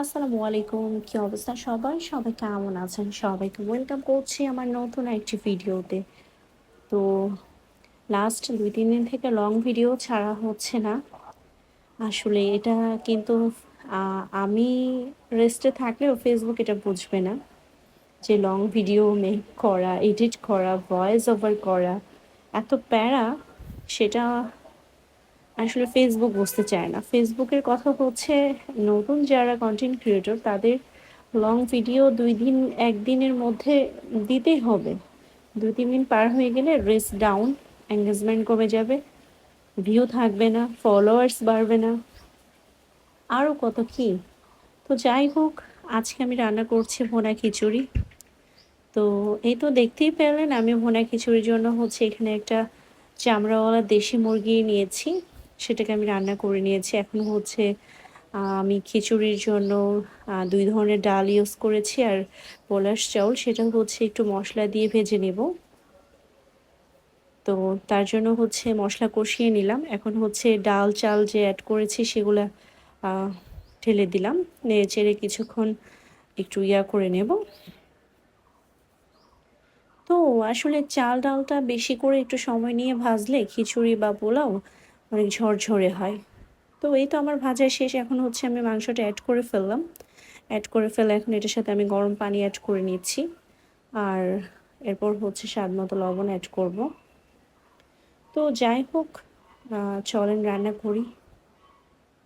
আসসালামু আলাইকুম, কি অবস্থা সবাই সবাই কেমন আছেন? সবাইকে ওয়েলকাম করছি আমার নতুন একটি ভিডিওতে তো লাস্ট দুই, তিন দিন থেকে লং ভিডিও ছাড়া হচ্ছে না। আসলে এটা কিন্তু আমি রেস্টে থাকলেও ফেসবুক এটা বুঝবে না। যে লং ভিডিও মেক করা এডিট করা ভয়েস ওভার করা, এত প্যারা, সেটা আসলে ফেসবুক বুঝতে চায় না। ফেসবুকের কথা হচ্ছে, নতুন যারা কন্টেন্ট ক্রিয়েটর তাদের লং ভিডিও দুই দিন একদিনের মধ্যে দিতেই হবে। দুই, তিন দিন পার হয়ে গেলে রেস ডাউন এঙ্গেজমেন্ট কমে যাবে ভিউ থাকবে না ফলোয়ার্স বাড়বে না। আরও কত কি? তো যাই হোক, আজকে আমি রান্না করছি ভোনা খিচুড়ি। তো এই তো দেখতেই পেলেন, আমি ভোনা খিচুড়ির জন্য হচ্ছে এখানে একটা চামড়াওয়ালা দেশি মুরগি নিয়েছি। সেটাকে আমি রান্না করে নিয়েছি। এখন হচ্ছে আমি খিচুড়ির জন্য দুই ধরনের ডাল ইউজ করেছি আর পলাশ চাউল। সেটা হচ্ছে একটু মশলা দিয়ে ভেজে নেব। তো তার জন্য হচ্ছে মশলা কষিয়ে নিলাম। এখন হচ্ছে ডাল চাল যে অ্যাড করেছি সেগুলো ঢেলে দিলাম। নেড়ে চেড়ে কিছুক্ষণ একটু ইয়া করে নেব। তো আসলে চাল ডালটা বেশি করে একটু সময় নিয়ে ভাজলে খিচুড়ি বা পোলাও অনেক ঝরঝরে হয়। তো এই তো আমার ভাজা শেষ। এখন হচ্ছে আমি মাংসটা অ্যাড করে ফেললাম। অ্যাড করে ফেলে এখন এটার সাথে আমি গরম পানি অ্যাড করে নিচ্ছি। আর এরপর হচ্ছে স্বাদ মতো লবণ অ্যাড করব। তো যাই হোক চলেন রান্না করি।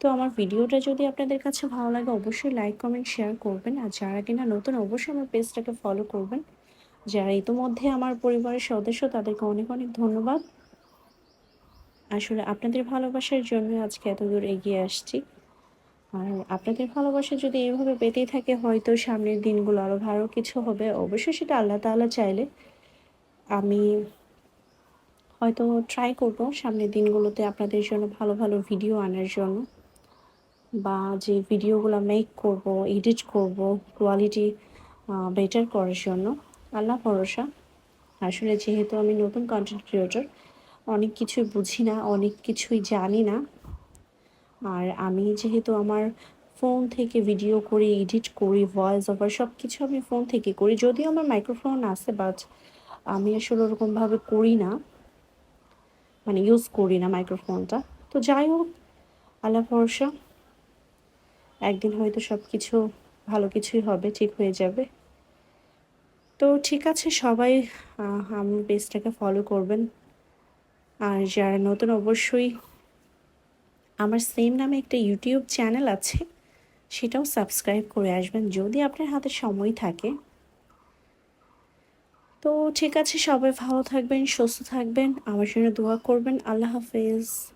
তো আমার ভিডিওটা যদি আপনাদের কাছে ভালো লাগে, অবশ্যই লাইক কমেন্ট শেয়ার করবেন। আর যারা কিনা নতুন, অবশ্যই আমার পেজটাকে ফলো করবেন। যারা ইতোমধ্যে আমার পরিবারের সদস্য, তাদেরকে অনেক অনেক ধন্যবাদ। আসলে আপনাদের ভালোবাসার জন্য আজকে এত দূর এগিয়ে আসছি। আর আপনাদের ভালোবাসা যদি এইভাবে পেতেই থাকে, হয়তো সামনের দিনগুলো আরও ভালো কিছু হবে। অবশ্যই সেটা আল্লাহ তাআলা চাইলে। আমি হয়তো ট্রাই করব সামনের দিনগুলোতে আপনাদের জন্য ভালো ভালো ভিডিও আনার জন্য। বা যে ভিডিওগুলো মেক করব এডিট করব কোয়ালিটি বেটার করার জন্য। আল্লাহ ভরসা। আসলে যেহেতু আমি নতুন কন্টেন্ট ক্রিয়েটর অনেক কিছুই বুঝি না, অনেক কিছুই জানি না। আর আমি যেহেতু আমার ফোন থেকে ভিডিও করি এডিট করি ভয়েস ওভার সব কিছু আমি ফোন থেকে করি। যদিও আমার মাইক্রোফোন আছে বাট আমি আসলে ওরকমভাবে করি না। মানে ইউজ করি না মাইক্রোফোনটা তো যাই হোক, আল্লাহ ভরসা। একদিন হয়তো সব কিছু ভালো কিছুই হবে, ঠিক হয়ে যাবে। তো ঠিক আছে, সবাই আমার পেজটাকে ফলো করবেন। আর যারা নতুন অবশ্যই আমার সেম নামে একটা ইউটিউব চ্যানেল আছে, সেটাও সাবস্ক্রাইব করে আসবেন যদি আপনার হাতে সময় থাকে। তো ঠিক আছে, সবাই ভালো থাকবেন, সুস্থ থাকবেন। আমার জন্য দোয়া করবেন। আল্লাহ হাফেজ।